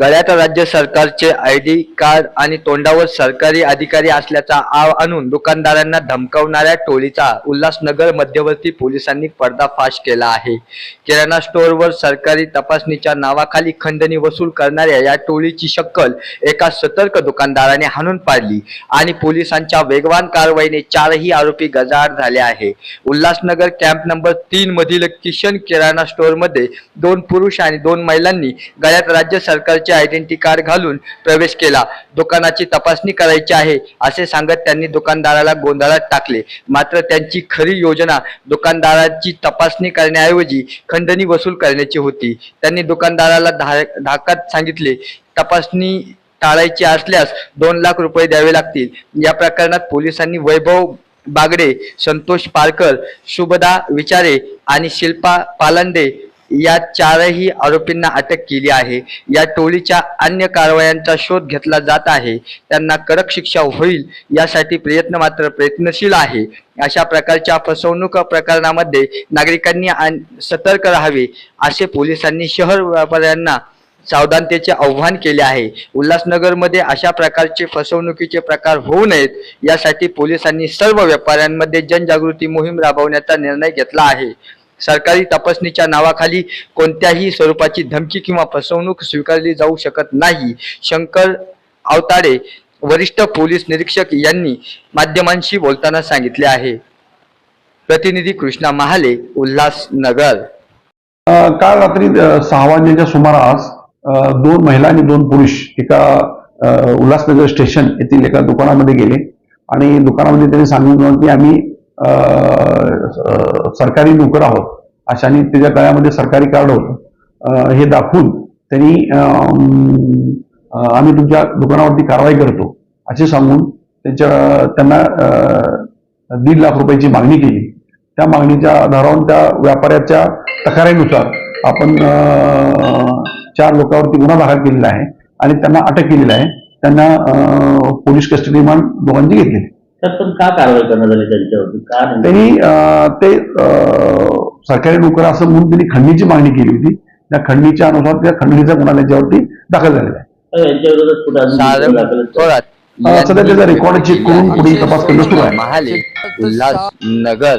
गळ्यात राज्य सरकारचे आय डी कार्ड आणि तोंडावर सरकारी अधिकारी असल्याचा आव आणून दुकानदारांना धमकावणाऱ्या टोळीचा उल्हासनगर मध्यवर्ती पोलिसांनी पर्दाफाश केला आहे. किराणा स्टोअरवर सरकारी तपासणीच्या नावाखाली खंडणी वसूल करणाऱ्या या टोळीची शक्कल एका सतर्क दुकानदाराने हाणून पाडली आणि पोलिसांच्या वेगवान कारवाईने चारही आरोपी गजाआड झाले आहे. उल्हासनगर कॅम्प नंबर तीन मधील किशन किराणा स्टोअरमध्ये दोन पुरुष आणि दोन महिलांनी गळ्यात राज्य सरकारचे आयडेंटिटी कार्ड घालून प्रवेश केला. दुकानाची तपासणी करायची आहे असे सांगत त्यांनी दुकानदाराला गोंधळात टाकले. मात्र त्यांची खरी योजना दुकानदाराची तपासणी करण्याऐवजी खंडणी वसूल करण्याची होती. त्यांनी दुकानदाराला धाकात सांगितले तपासणी टाळायची असल्यास दोन लाख रुपये द्यावे लागतील. या प्रकरणात पोलिसांनी वैभव बागडे संतोष पारकर शुभदा विचारे आणि शिल्पा पालंदे या चारही आरोपींना अटक केली आहे. या टोळीच्या अन्य कारवायांचा शोध घेतला जात आहे. त्यांना कडक शिक्षा होईल यासाठी प्रयत्न मात्र प्रयत्नशील आहे. अशा प्रकारच्या फसवणूक प्रकरणामध्ये नागरिकांनी सतर्क राहावे असे पोलिसांनी शहर व्यापाऱ्यांना सावधानतेचे आव्हान केले आहे. उल्हासनगरमध्ये अशा प्रकारचे फसवणुकीचे प्रकार होऊ नयेत यासाठी पोलिसांनी सर्व व्यापाऱ्यांमध्ये जनजागृती मोहीम राबवण्याचा निर्णय घेतला आहे. सरकारी तपासणीच्या नावाखाली कोणत्याही स्वरूपाची धमकी किंवा फसवणूक स्वीकारली जाऊ शकत नाही. शंकर आवताडे वरिष्ठ पोलीस निरीक्षक यांनी माध्यमांशी बोलताना सांगितले आहे. प्रतिनिधी कृष्णा महाले उल्हासनगर. काल रात्री सहा वाजण्याच्या सुमारास दोन महिला आणि दोन पुरुष एका उल्हासनगर स्टेशन येथील एका दुकानामध्ये गेले आणि दुकानामध्ये त्यांनी सांगितलं की आम्ही सरकारी नोकर आहोत. अशाने त्याच्या गळ्यामध्ये सरकारी कार्ड होतं. हे दाखवून त्यांनी आम्ही तुमच्या दुकानावरती कारवाई करतो. असे सांगून त्यांच्या त्यांना अ, दीड लाख रुपयाची मागणी केली. त्या मागणीच्या आधारावर त्या व्यापाऱ्याच्या तक्रारीनुसार आपण चार लोकांवरती गुन्हा दाखल केलेला आहे आणि त्यांना अटक केलेली आहे. त्यांना पोलीस कस्टडी रिमांड दोघांची घेतली तर पण का कारवाई करण्यात आली त्यांच्यावरती? का? त्यांनी अं, ते अं, सरकारी नोकर असं म्हणून त्यांनी खंडणीची मागणी केली होती. त्या खंडणीच्या अनुसार त्या खंडणीचा गुन्हा त्यांच्यावरती दाखल झालेला आहे. यांच्या विरोधात कुठे अजून गुन्हे दाखल आहेत? का? थोरात अं, सध्या त्याचा रेकॉर्ड चेक करून पुढील तपास करणं सुरू आहे. महाले उल्हासनगर